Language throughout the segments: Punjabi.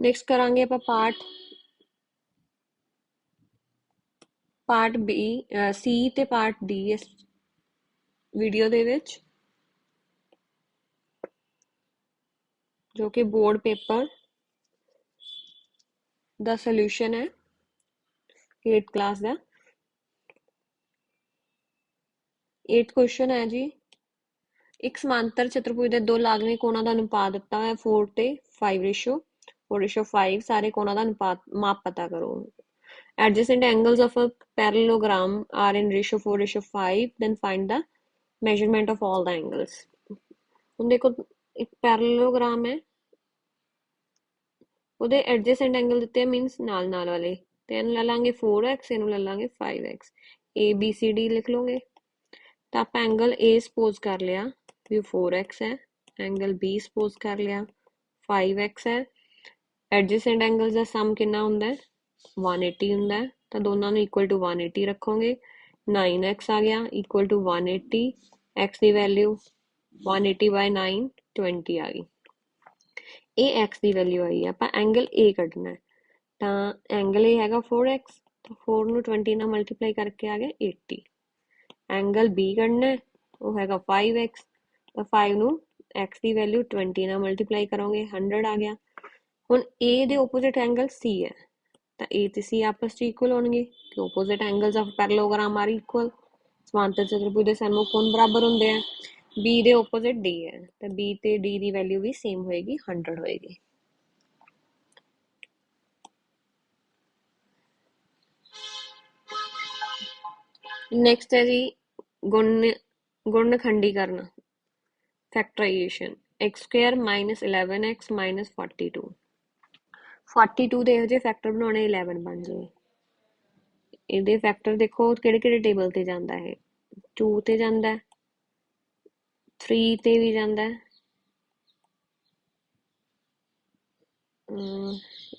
ਨੈਕਸਟ ਕਰਾਂਗੇ ਆਪਾਂ ਪਾਰਟ ਪਾਰਟ ਬੀ ਸੀ ਤੇ ਪਾਰਟ ਡੀ ਇਸ ਵੀਡੀਓ ਦੇ ਵਿੱਚ, ਜੋ ਕਿ ਬੋਰਡ ਪੇਪਰ ਦਾ ਸੋਲੂਸ਼ਨ ਹੈ 8th ਕਲਾਸ ਦਾ। 8th ਕੁਐਸਚਨ ਹੈ ਜੀ। ਇੱਕ ਸਮਾਂਤਰ ਚਤੁਰਭੁਜ ਦੇ ਦੋ ਲਾਜ਼ਮੀ ਕੋਣਾਂ ਦਾ ਅਨੁਪਾਤ ਦਿੱਤਾ ਹੋਇਆ 4 ਤੇ 5 ਰੇਸ਼ੋ 4 ਰੇਸ਼ੋ 5 ਸਾਰੇ ਕੋਣਾਂ ਦਾ ਅਨੁਪਾਤ ਮਾਪ ਪਤਾ ਕਰੋ। Adjacent angles of a parallelogram are in ratio 4 ratio 5 then find the measurement of all the angles. ਹੁਣ ਦੇਖੋ, ਇੱਕ ਪੈਰਲਲੋਗ੍ਰਾਮ ਹੈ। ਉਹਦੇ ਐਡਜੈਸੈਂਟ ਐਂਗਲ ਦਿੱਤੇ ਮੀਨਸ ਨਾਲ ਨਾਲ ਵਾਲੇ। ਤੇ ਇਹਨੂੰ ਲੈ ਲਾਂਗੇ 4x ਇਹਨੂੰ ਲੈ ਲਾਂਗੇ 5x A, B, C, D ਲਿਖ ਲਓਗੇ। ਤਾਂ ਆਪਾਂ ਐਂਗਲ A ਸਪੋਜ਼ ਕਰ ਲਿਆ, ਵੀ 4x ਹੈ। ਐਂਗਲ B ਸਪੋਜ਼ ਕਰ ਲਿਆ 5x ਹੈ। ਐਡਜੈਸੈਂਟ ਐਂਗਲਸ ਦਾ ਸਮ ਕਿੰਨਾ ਹੁੰਦਾ ਹੈ? 180 ਹੁੰਦਾ ਹੈ। ਤਾਂ ਦੋਨਾਂ ਨੂੰ ਇਕੁਅਲ ਟੂ 180 ਰੱਖੋਗੇ। 9x ਆ ਗਿਆ ਇਕੁਅਲ ਟੂ 180 x ਦੀ ਵੈਲਿਊ 180 ਬਾਈ 9 20 ਆ ਗਈ। ਇਹ x ਦੀ ਵੈਲਿਊ ਆਈ ਹੈ। ਆਪਾਂ ਐਂਗਲ A ਕੱਢਣਾ ਹੈ। ਤਾਂ ਐਂਗਲ A ਹੈਗਾ 4x ਤਾਂ 4 ਨੂੰ 20 ਨਾਲ ਮਲਟੀਪਲਾਈ ਕਰਕੇ ਆ ਗਿਆ 80 ਐਂਗਲ B ਕੱਢਣਾ ਹੈ, ਉਹ ਹੈਗਾ 5x ਤਾਂ 5 ਨੂੰ x ਦੀ ਵੈਲਿਊ 20 ਨਾਲ ਮਲਟੀਪਲਾਈ ਕਰੋਗੇ 100 ਆ ਗਿਆ। ਹੁਣ A ਦੇ ਆਪੋਜ਼ਿਟ ਐਂਗਲ C ਹੈ। ਤਾਂ A ਤੇ C ਆਪਸ ਵਿੱਚ ਇਕੁਅਲ ਹੋਣਗੇ ਕਿ opposite angles of parallelogram are equal ਸਮਾਂਤਰ ਚਤੁਰਭੁਜ ਦੇ ਕੋਣ ਬਰਾਬਰ ਹੁੰਦੇ ਆ? B ਦੇ ਆਪੋਜ਼ਿਟ D ਹੈ। ਤਾਂ B ਤੇ D ਦੀ ਵੈਲਿਊ ਵੀ ਸੇਮ ਹੋਏਗੀ 100 ਹੋਏਗੀ। ਨੈਕਸਟ ਹੈ ਜੀ, ਗੁਣ ਗੁਣਨਖੰਡੀਕਰਨ ਫੈਕਟਰਾਈਜੇਸ਼ਨ x 11x 42 42 ਦੇ ਇਹੋ ਜਿਹੇ ਫੈਕਟਰ ਬਣਾਉਣੇ 11 ਬਣ ਜਾਏ ਇਹਦੇ ਫੈਕਟਰ ਦੇਖੋ ਕਿਹੜੇ ਕਿਹੜੇ ਟੇਬਲ ਤੇ ਜਾਂਦਾ ਹੈ 2 ਤੇ ਜਾਂਦਾ ਹੈ 3 ਤੇ ਵੀ ਜਾਂਦਾ ਹੈ।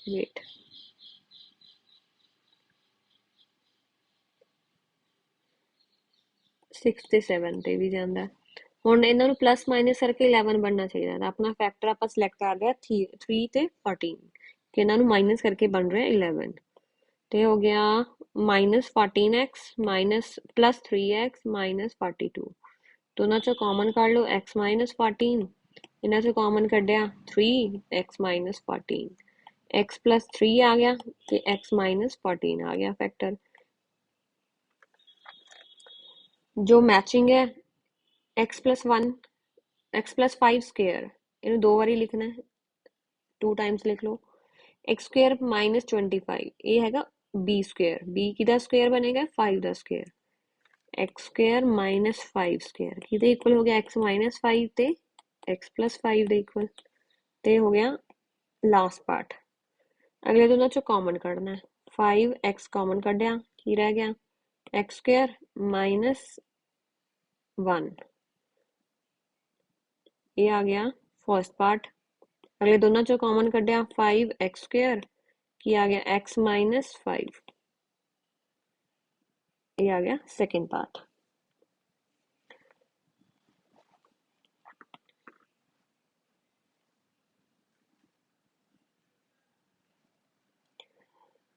ਵੇਟ ਸਿਕਸ ਤੇ 7 ਤੇ ਵੀ ਜਾਂਦਾ ਹੁਣ ਇਹਨਾਂ ਨੂੰ ਪਲੱਸ ਮਾਈਨਸ ਕਰਕੇ 11 ਬਣਨਾ ਚਾਹੀਦਾ ਤਾਂ ਆਪਣਾ ਫੈਕਟਰ ਆਪਾਂ ਸਿਲੈਕਟ ਕਰ ਲਿਆ 3 ਤੇ 14 ਕਿ ਇਹਨਾਂ ਨੂੰ ਮਾਈਨਸ ਕਰਕੇ ਬਣ ਰਿਹਾ 11 ਤੇ ਹੋ ਗਿਆ minus 14x minus plus 3x minus 42 ਦੋਨਾਂ ਚੋਂ ਕਾਮਨ ਕੱਢ ਲਓ, x ਮਾਈਨਸ 14 ਇਹਨਾਂ ਚੋਂ ਕਾਮਨ ਕੱਢਿਆ 3x ਮਾਈਨਸ 14 x ਪਲੱਸ 3 ਆ ਗਿਆ ਤੇ x ਮਾਈਨਸ 14 ਆ ਗਿਆ ਫੈਕਟਰ ਜੋ ਮੈਚਿੰਗ ਹੈ, x plus 1 x plus 5 square ਇਹਨੂੰ ਦੋ ਵਾਰੀ ਲਿਖਣਾ ਹੈ। 2 ਟਾਈਮਸ ਲਿਖ ਲਓ। X ਸਕੁਅਰ minus 25 ਇਹ ਹੈਗਾ b ਸਕੁਅਰ b ਕਿਹਦਾ ਸਕੁਅਰ ਬਣੇਗਾ 5 ਦਾ ਸਕੁਅਰ x ਸਕੁਅਰ minus 5 ਸਕੁਅਰ ਕਿਹਦੇ ਇਕੁਅਲ ਹੋ ਗਿਆ x minus 5 ਤੇ x plus 5 ਦੇ ਇਕੁਅਲ ਤੇ ਹੋ ਗਿਆ ਲਾਸਟ ਪਾਰਟ ਅਗਲੇ ਦੋਨਾਂ ਚੋਂ ਕਾਮਨ ਕੱਢਣਾ ਹੈ 5x ਕਾਮਨ ਕੱਢਿਆ ਕੀ ਰਹਿ ਗਿਆ x ਸਕੁਅਰ minus 1 ਇਹ ਆ ਗਿਆ ਫਰਸਟ ਪਾਰਟ ਅਗਲੇ ਦੋਨਾਂ ਚੋਂ ਕਾਮਨ ਕੱਢਿਆ 5x ਸਕੁਅਰ ਕੀ ਆ ਗਿਆ x 5 ਇਹ ਆ ਗਿਆ ਸੈਕਿੰਡ ਪਾਰਟ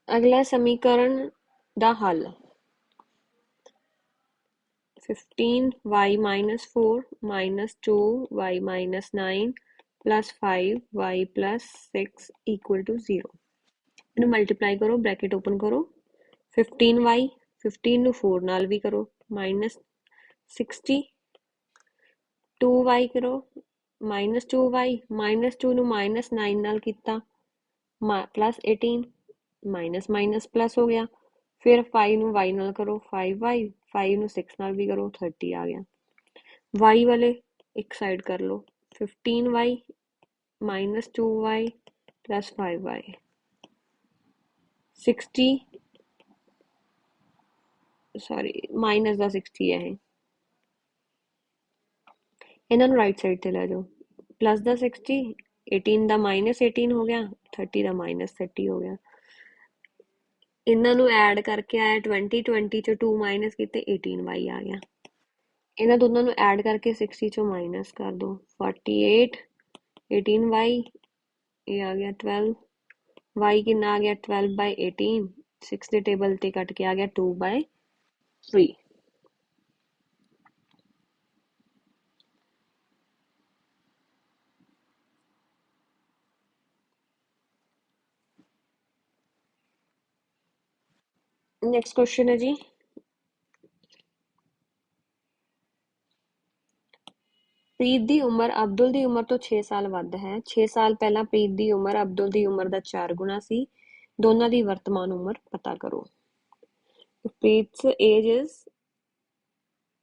ਅਗਲਾ ਸਮੀਕਰਨ ਦਾ ਹੱਲ 15y minus 4 minus 2y minus 9 plus 5y plus 6 equal to 0 ਇਹਨੂੰ ਮਲਟੀਪਲਾਈ ਕਰੋ ਬ੍ਰੈਕਟ ਓਪਨ ਕਰੋ। 15y 15 ਨੂੰ 4 ਨਾਲ ਵੀ ਕਰੋ। minus 60 2y ਕਰੋ। minus 2y minus 2 ਨੂੰ minus 9 ਨਾਲ ਕੀਤਾ। plus 18 ਮਾਈਨਸ ਮਾਈਨਸ ਪਲੱਸ ਹੋ ਗਿਆ। ਫਿਰ 5 ਨੂੰ y ਨਾਲ ਕਰੋ। 5y 5 ਨੂੰ 6 ਨਾਲ ਵੀ ਕਰੋ। 30 ਆ ਗਿਆ। y ਵਾਲੇ ਇੱਕ ਸਾਈਡ ਕਰ ਲਓ। 15y minus 2y plus 5y 60 sorry minus ਦਾ 60 ਹੈ ਇਹਨਾਂ ਨੂੰ ਰਾਈਟ ਸਾਈਡ ਤੇ ਲੈ ਜਾਓ ਪਲੱਸ ਦਾ 60 18 ਦਾ ਮਾਈਨਸ 18 ਹੋ ਗਿਆ 30 ਦਾ ਮਾਈਨਸ 30 ਹੋ ਗਿਆ ਇਹਨਾਂ ਨੂੰ ਐਡ ਕਰਕੇ ਆਇਆ 20 20 ਚੋਂ 2 ਮਾਈਨਸ ਕੀਤੇ 18y ਆ ਗਿਆ ਇਹਨਾਂ ਦੋਨਾਂ ਨੂੰ ਐਡ ਕਰਕੇ 60 ਚੋਂ ਮਾਈਨਸ ਕਰ ਦੋ 48 18y ਇਹ ਆ ਗਿਆ 12 y ਕਿੰਨਾ ਆ ਗਿਆ 12 by 18 6 ਦੇ ਟੇਬਲ ਤੇ ਕੱਟ ਕੇ ਆ ਗਿਆ 2 by 3 ਨੈਕਸਟ ਕੁਐਸਚਨ ਹੈ ਜੀ ਪ੍ਰੀਤ ਦੀ ਉਮਰ ਅਬਦੁਲ ਦੀ ਉਮਰ ਤੋਂ 6 ਸਾਲ ਵੱਧ ਹੈ। 6 ਸਾਲ ਪਹਿਲਾਂ ਪ੍ਰੀਤ ਦੀ ਉਮਰ ਅਬਦੁਲ ਦੀ ਉਮਰ ਦਾ 4 ਗੁਣਾ ਸੀ। ਦੋਨਾਂ ਦੀ ਵਰਤਮਾਨ ਉਮਰ ਪਤਾ ਕਰੋ। ਪ੍ਰੀਤ's age is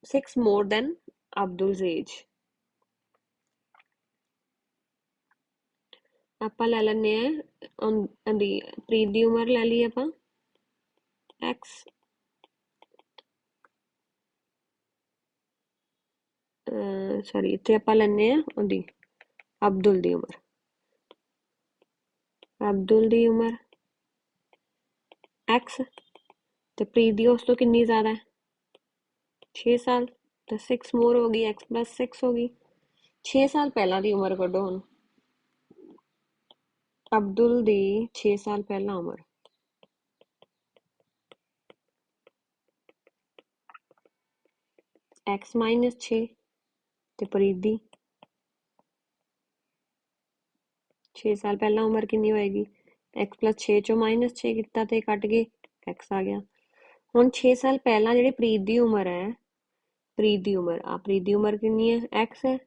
6 more than ਅਬਦੁਲ's age. ਆਪਾਂ ਲੈ ਲੈਂਦੇ ਆ ਪ੍ਰੀਤ ਦੀ ਉਮਰ ਲੈ ਲਈ ਆਪਾਂ। X ਸੌਰੀ ਇੱਥੇ ਆਪਾਂ ਲੈਂਦੇ ਆ ਉਹਦੀ ਅਬਦੁਲ ਦੀ ਉਮਰ ਅਬਦੁਲ ਦੀ ਉਮਰ x. ਤੇ ਪ੍ਰੀਤ ਦੀ ਉਸ ਤੋਂ ਕਿੰਨੀ ਜ਼ਿਆਦਾ ਹੈ 6 ਸਾਲ ਤਾਂ 6 ਮੋਰ ਹੋ ਗਈ x 6 ਹੋ ਗਈ 6 ਸਾਲ ਪਹਿਲਾਂ ਦੀ ਉਮਰ ਕੱਢੋ ਹੁਣ ਅਬਦੁਲ ਦੀ 6 ਸਾਲ ਪਹਿਲਾਂ ਉਮਰ x 6 ਤੇ ਪ੍ਰੀਤ? 6 ਸਾਲ ਪਹਿਲਾਂ ਉਮਰ ਕਿੰਨੀ ਹੋਏਗੀ? X 6 ਚੋਂ -6 ਕੀਤਾ ਤੇ ਕੱਟ ਗਏ x ਆ ਗਿਆ। ਹੁਣ 6 ਸਾਲ ਪਹਿਲਾਂ ਜਿਹੜੀ ਪ੍ਰੀਤ ਦੀ ਉਮਰ ਹੈ, ਪ੍ਰੀਤ ਦੀ ਉਮਰ ਆ ਪ੍ਰੀਤ ਦੀ ਉਮਰ ਕਿੰਨੀ ਹੈ? X ਹੈ।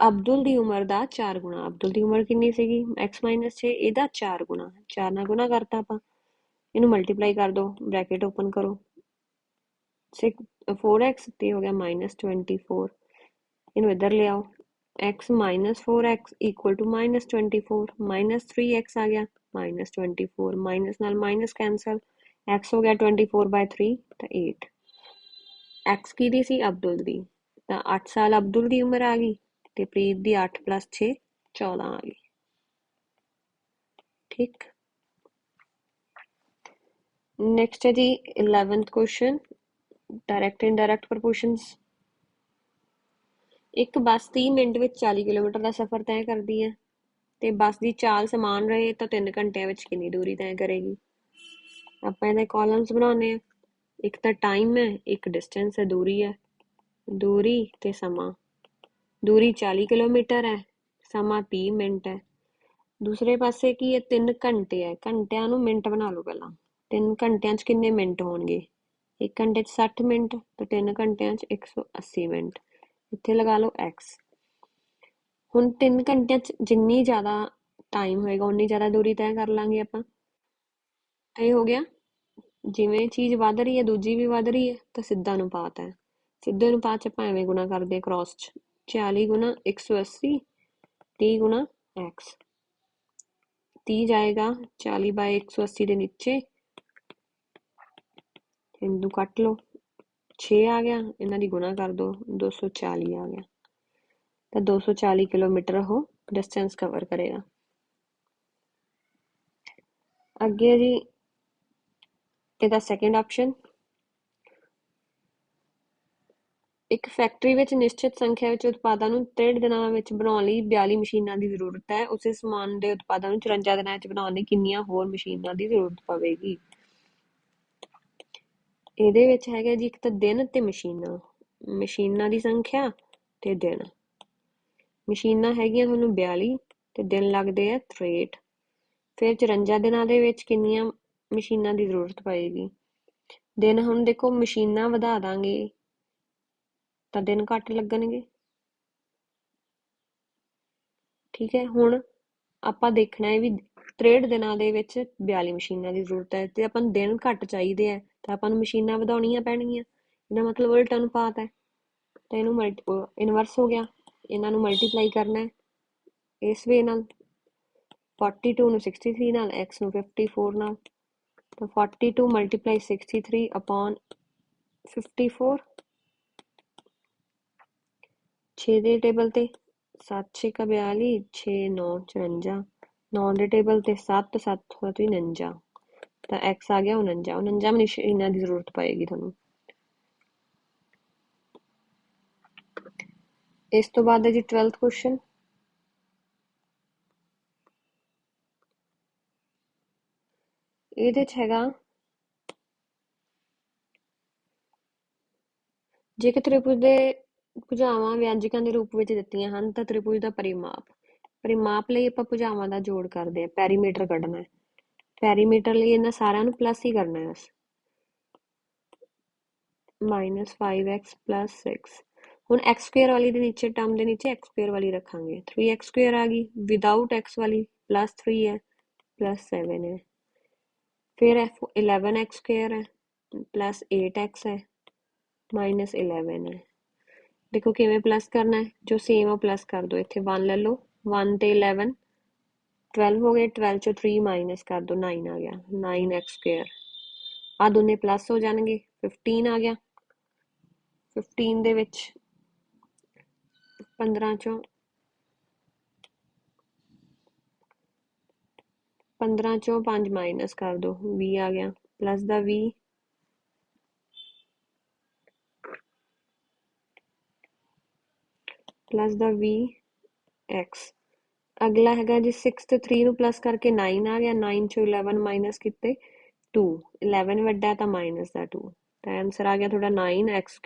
ਅਬਦੁਲ ਦੀ ਉਮਰ ਦਾ 4 ਗੁਣਾ। ਅਬਦੁਲ ਦੀ ਉਮਰ ਕਿੰਨੀ ਸੀਗੀ? X 6 ਇਹਦਾ 4 ਗੁਣਾ। 4 ਨਾਲ ਗੁਣਾ ਕਰਤਾ ਆਪਾਂ। ਇਹਨੂੰ ਮਲਟੀਪਲਾਈ ਕਰ ਦੋ, ਬ੍ਰੈਕਟ ਓਪਨ ਕਰੋ। 6 4x ਤੇ ਹੋ ਗਿਆ -24 ਇਹਨੂੰ ਇੱਧਰ ਲਿਆਓ x 4x equal to -24 -3x ਆ ਗਿਆ -24 ਮਾਈਨਸ ਨਾਲ ਮਾਈਨਸ ਕੈਨਸਲ x ਹੋ ਗਿਆ 24 by 3 ਤਾਂ 8 x ਕੀ ਦੀ ਸੀ ਅਬਦੁਲ ਦੀ ਤਾਂ 8 ਸਾਲ ਅਬਦੁਲ ਦੀ ਉਮਰ ਆ ਗਈ ਤੇ ਪ੍ਰੀਤ ਦੀ 8 6 14 ਆ ਗਈ ਠੀਕ ਨੈਕਸਟ ਹੈ ਜੀ 11th ਕੁਐਸਚਨ ਡਾਇਰੈਕਟ ਇਨਡਾਇਰੈਕਟ ਪ੍ਰਪੋਰਸ਼ਨਸ ਇੱਕ ਬੱਸ 30 ਮਿੰਟ ਵਿੱਚ 40 ਕਿਲੋਮੀਟਰ ਦਾ ਸਫ਼ਰ ਤੈਅ ਕਰਦੀ ਹੈ ਤੇ ਬੱਸ ਦੀ ਚਾਲ ਸਮਾਨ ਰਹੇ ਤਾਂ 3 ਘੰਟਿਆਂ ਵਿੱਚ ਕਿੰਨੀ ਦੂਰੀ ਤੈਅ ਕਰੇਗੀ। ਆਪਾਂ ਇਹਦੇ ਕਾਲਮਸ ਬਣਾਉਨੇ ਆ ਇੱਕ ਤਾਂ ਟਾਈਮ ਹੈ, ਇੱਕ ਡਿਸਟੈਂਸ ਹੈ, ਦੂਰੀ ਹੈ। ਦੂਰੀ ਤੇ ਸਮਾਂ। ਦੂਰੀ 40 ਕਿਲੋਮੀਟਰ ਹੈ, ਸਮਾਂ 30 ਮਿੰਟ ਹੈ। ਦੂਸਰੇ ਪਾਸੇ ਕੀ ਹੈ? 3 ਘੰਟੇ ਹੈ। ਘੰਟਿਆਂ ਨੂੰ ਮਿੰਟ ਬਣਾ ਲਓ ਪਹਿਲਾਂ। 3 ਘੰਟਿਆਂ 'ਚ ਕਿੰਨੇ ਮਿੰਟ ਹੋਣਗੇ? ਇੱਕ ਘੰਟੇ 'ਚ 60 ਮਿੰਟ ਤੇ 3 ਘੰਟਿਆਂ 'ਚ 180 ਮਿੰਟ। ਇੱਥੇ ਲਗਾ ਲਓ x ਹੁਣ 3 ਘੰਟਿਆਂ 'ਚ ਜਿੰਨੀ ਜ਼ਿਆਦਾ ਟਾਈਮ ਹੋਏਗਾ, ਉਨੀ ਜ਼ਿਆਦਾ ਦੂਰੀ ਤੈਅ ਕਰ ਲਾਂਗੇ ਆਪਾਂ। ਇਹ ਹੋ ਗਿਆ। ਜਿਵੇਂ ਚੀਜ਼ ਵੱਧ ਰਹੀ ਹੈ, ਦੂਜੀ ਵੀ ਵੱਧ ਰਹੀ ਹੈ, ਤਾਂ ਸਿੱਧਾ ਅਨੁਪਾਤ ਹੈ। ਸਿੱਧੇ ਅਨੁਪਾਤ 'ਚ ਆਪਾਂ ਐਵੇਂ ਗੁਣਾ ਕਰਦੇ ਕ੍ਰਾਸ 'ਚ। 40 ਗੁਣਾ 180 30 ਗੁਣਾ x 30 ਜਾਏਗਾ 40 ਬਾਈ 180 ਦੇ ਨੀਚੇ। ਹਿੰਦੂ ਕੱਟ ਲਓ। 6 ਆ ਗਿਆ, ਇਹਨਾਂ ਦੀ ਗੁਣਾ ਕਰ ਦੋ 240 ਆ ਗਿਆ। ਤਾਂ 240 ਕਿਲੋਮੀਟਰ ਉਹ ਡਿਸਟੈਂਸ ਕਵਰ ਕਰੇਗਾ। ਅੱਗੇ ਜੀ, ਇਹਦਾ ਸੈਕੰਡ ਆਪਸ਼ਨ ਇੱਕ ਫੈਕਟਰੀ ਵਿੱਚ ਨਿਸ਼ਚਿਤ ਸੰਖਿਆ ਵਿੱਚ ਉਤਪਾਦਾਂ ਨੂੰ 63 ਦਿਨਾਂ ਵਿੱਚ ਬਣਾਉਣ ਲਈ 42 ਮਸ਼ੀਨਾਂ ਦੀ ਜ਼ਰੂਰਤ ਹੈ। ਉਸੇ ਸਮਾਨ ਦੇ ਉਤਪਾਦਾਂ ਨੂੰ 54 ਦਿਨਾਂ ਵਿੱਚ ਬਣਾਉਣ ਲਈ ਕਿੰਨੀਆਂ ਹੋਰ ਮਸ਼ੀਨਾਂ ਦੀ ਜ਼ਰੂਰਤ ਪਵੇਗੀ? ਇਹਦੇ ਵਿੱਚ ਹੈਗਾ ਜੀ ਇੱਕ ਤਾਂ ਦਿਨ ਤੇ ਮਸ਼ੀਨਾਂ ਮਸ਼ੀਨਾਂ ਦੀ ਸੰਖਿਆ ਤੇ ਦਿਨ। ਮਸ਼ੀਨਾਂ ਹੈਗੀਆਂ ਤੁਹਾਨੂੰ 42 ਤੇ ਦਿਨ ਲੱਗਦੇ ਆ 63 ਫਿਰ 54 ਦਿਨਾਂ ਦੇ ਵਿੱਚ ਕਿੰਨੀਆਂ ਮਸ਼ੀਨਾਂ ਦੀ ਜ਼ਰੂਰਤ ਪਏਗੀ? ਦਿਨ ਹੁਣ ਦੇਖੋ ਮਸ਼ੀਨਾਂ ਵਧਾ ਦਾਂਗੇ, ਤਾਂ ਦਿਨ ਘੱਟ ਲੱਗਣਗੇ। ਠੀਕ ਹੈ, ਹੁਣ ਆਪਾਂ ਦੇਖਣਾ ਹੈ ਵੀ 63 ਦਿਨਾਂ ਦੇ ਵਿੱਚ 42 ਮਸ਼ੀਨਾਂ ਦੀ ਜ਼ਰੂਰਤ ਹੈ ਤੇ ਆਪਾਂ ਨੂੰ ਦਿਨ ਘੱਟ ਚਾਹੀਦੇ ਆ ਤਾਂ ਆਪਾਂ ਨੂੰ ਮਸ਼ੀਨਾਂ ਵਧਾਉਣੀਆਂ ਪੈਣਗੀਆਂ। ਇਹਦਾ ਮਤਲਬ ਉਲਟਾ ਅਨੁਪਾਤ ਹੈ। ਤਾਂ ਇਹਨੂੰ ਇਨਵਰਸ ਹੋ ਗਿਆ। ਇਹਨਾਂ ਨੂੰ ਮਲਟੀਪਲਾਈ ਕਰਨਾ ਹੈ। ਇਸ ਵੇ ਨਾਲ 42 ਨੂੰ 63 ਨਾਲ, x ਨੂੰ 54 ਨਾਲ। ਤਾਂ 42 ਮਲਟੀਪਲਾਈ 63 ਅਪਨ 54 6 ਦੇ ਟੇਬਲ ਤੇ 7 6 का 42 6 9 54 9 ਦੇ ਟੇਬਲ ਤੇ 7 7 49 ਤਾਂ x ਆ ਗਿਆ 49 49 ਮਸ਼ੀਨਾਂ ਦੀ ਜ਼ਰੂਰਤ ਪਏਗੀ ਤੁਹਾਨੂੰ। ਇਸ ਤੋਂ ਬਾਅਦ ਹੈ ਜੀ 12th ਕੁਐਸਚਨ ਇਹਦੇ ਚ ਹੈਗਾ, ਜੇਕਰ ਕਿ ਤ੍ਰਿਭੁਜ ਦੇ ਭੁਜਾਵਾਂ ਵਿਅੰਜਕਾਂ ਦੇ ਰੂਪ ਵਿੱਚ ਦਿੱਤੀਆਂ ਹਨ, ਤਾਂ ਤ੍ਰਿਭੁਜ ਦਾ ਪਰਿਮਾਪ। ਪਰਿਮਾਪ ਲਈ ਆਪਾਂ ਭੁਜਾਵਾਂ ਦਾ ਜੋੜ ਕਰਦੇ ਆ ਪੈਰੀਮੀਟਰ ਕੱਢਣਾ ਹੈ। ਪੈਰੀਮੀਟਰ ਲਈ ਇਹਨਾਂ ਸਾਰਿਆਂ ਨੂੰ ਪਲੱਸ ਹੀ ਕਰਨਾ ਹੈ ਬਸ। ਮਾਈਨਸ 5x 6 ਹੁਣ x ਸਕੁਅਰ ਵਾਲੀ ਦੇ ਨੀਚੇ ਟਰਮ ਦੇ ਨੀਚੇ x ਸਕੁਅਰ ਵਾਲੀ ਰੱਖਾਂਗੇ। 3x ਸਕੁਅਰ ਆ ਗਈ। ਵਿਦਆਊਟ x ਵਾਲੀ ਪਲੱਸ 3 ਹੈ ਪਲੱਸ 7 ਹੈ। ਫਿਰ f 11x ਸਕੁਅਰ ਹੈ ਪਲੱਸ 8x ਹੈ ਮਾਈਨਸ 11 ਹੈ। ਦੇਖੋ ਕਿਵੇਂ ਪਲੱਸ ਕਰਨਾ ਹੈ? ਜੋ ਸੇਮ ਆ ਪਲੱਸ ਕਰ ਦਿਓ। ਇੱਥੇ 1 ਲੈ ਲਓ। 1 ਤੇ 11 12 ਹੋ ਗਏ 12 ਚੋਂ 3 ਮਾਈਨਸ ਕਰ ਦਿਓ 9 ਆ ਗਿਆ 9x ਸਕੁਅਰ ਆ ਦੋਨੇ ਪਲੱਸ ਹੋ ਜਾਣਗੇ 15 ਆ ਗਿਆ 15 ਦੇ ਵਿੱਚ 15 ਚੋਂ 15 ਚੋਂ 5 ਮਾਈਨਸ ਕਰ ਦੋ 20 ਆ ਗਿਆ ਪਲੱਸ ਦਾ 20 ਪਲੱਸ ਦਾ 20 x ਅਗਲਾ ਹੈਗਾ ਜੀ 6 ਤੇ 3 ਨੂੰ ਪਲੱਸ ਕਰਕੇ 9 ਆ ਗਿਆ 9 ਚੋਂ 11 ਮਾਈਨਸ ਕੀਤੇ 2 11 ਵੱਡਾ ਤਾਂ ਮਾਈਨਸ ਦਾ 2 ਤਾਂ ਆਨਸਰ ਆ ਗਿਆ ਤੁਹਾਡਾ 9x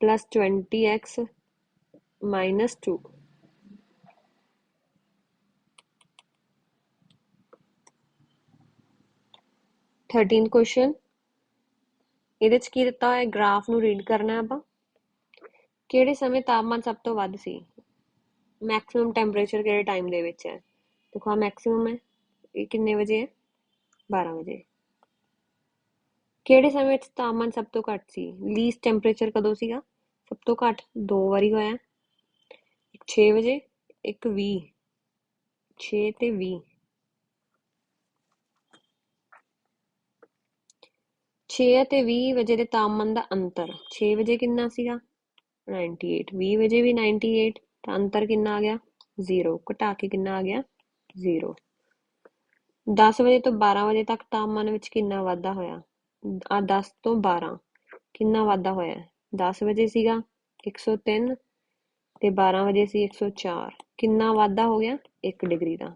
20x 2 13th question ਇਹਦੇ ਚ ਕੀ ਦਿੱਤਾ ਹੋਇਆ ਗ੍ਰਾਫ ਨੂੰ ਰੀਡ ਕਰਨਾ ਆਪਾਂ। ਕਿਹੜੇ ਸਮੇਂ ਤਾਪਮਾਨ ਸਭ ਤੋਂ ਵੱਧ ਸੀ? ਮੈਕਸਿਮਮ ਟੈਂਪਰੇਚਰ ਕਿਹੜੇ ਟਾਈਮ ਦੇ ਵਿੱਚ ਹੈ? ਦੇਖੋ ਆ ਮੈਕਸਿਮਮ ਹੈ, ਇਹ ਕਿੰਨੇ ਵਜੇ ਹੈ? 12 ਵਜੇ। ਕਿਹੜੇ ਸਮੇਂ ਵਿੱਚ ਤਾਪਮਾਨ ਸਭ ਤੋਂ ਘੱਟ ਸੀ? ਲੀਸਟ ਟੈਂਪਰੇਚਰ ਕਦੋਂ ਸੀਗਾ? ਸਭ ਤੋਂ ਘੱਟ ਦੋ ਵਾਰੀ ਹੋਇਆ। ਇੱਕ 6 ਵਜੇ, ਇੱਕ 20 6 ਤੇ 20 6 ਅਤੇ 20 ਵਜੇ ਦੇ ਤਾਪਮਾਨ ਦਾ ਅੰਤਰ। 6 ਵਜੇ ਕਿੰਨਾ ਸੀਗਾ? 98 20 ਵਜੇ ਵੀ 98 ਤਾਂ ਅੰਤਰ ਕਿੰਨਾ ਆ ਗਿਆ? 0 ਘਟਾ ਕੇ ਕਿੰਨਾ ਆ ਗਿਆ? 0 10 ਵਜੇ ਤੋਂ 12 ਵਜੇ ਤੱਕ ਤਾਪਮਾਨ ਵਿੱਚ ਕਿੰਨਾ ਵਾਧਾ ਹੋਇਆ? ਆ 10 ਤੋਂ 12 ਕਿੰਨਾ ਵਾਧਾ ਹੋਇਆ? 10 ਵਜੇ ਸੀਗਾ 103 ਤੇ 12 ਵਜੇ ਸੀ 104 ਕਿੰਨਾ ਵਾਧਾ ਹੋ ਗਿਆ? 1 ਡਿਗਰੀ ਦਾ।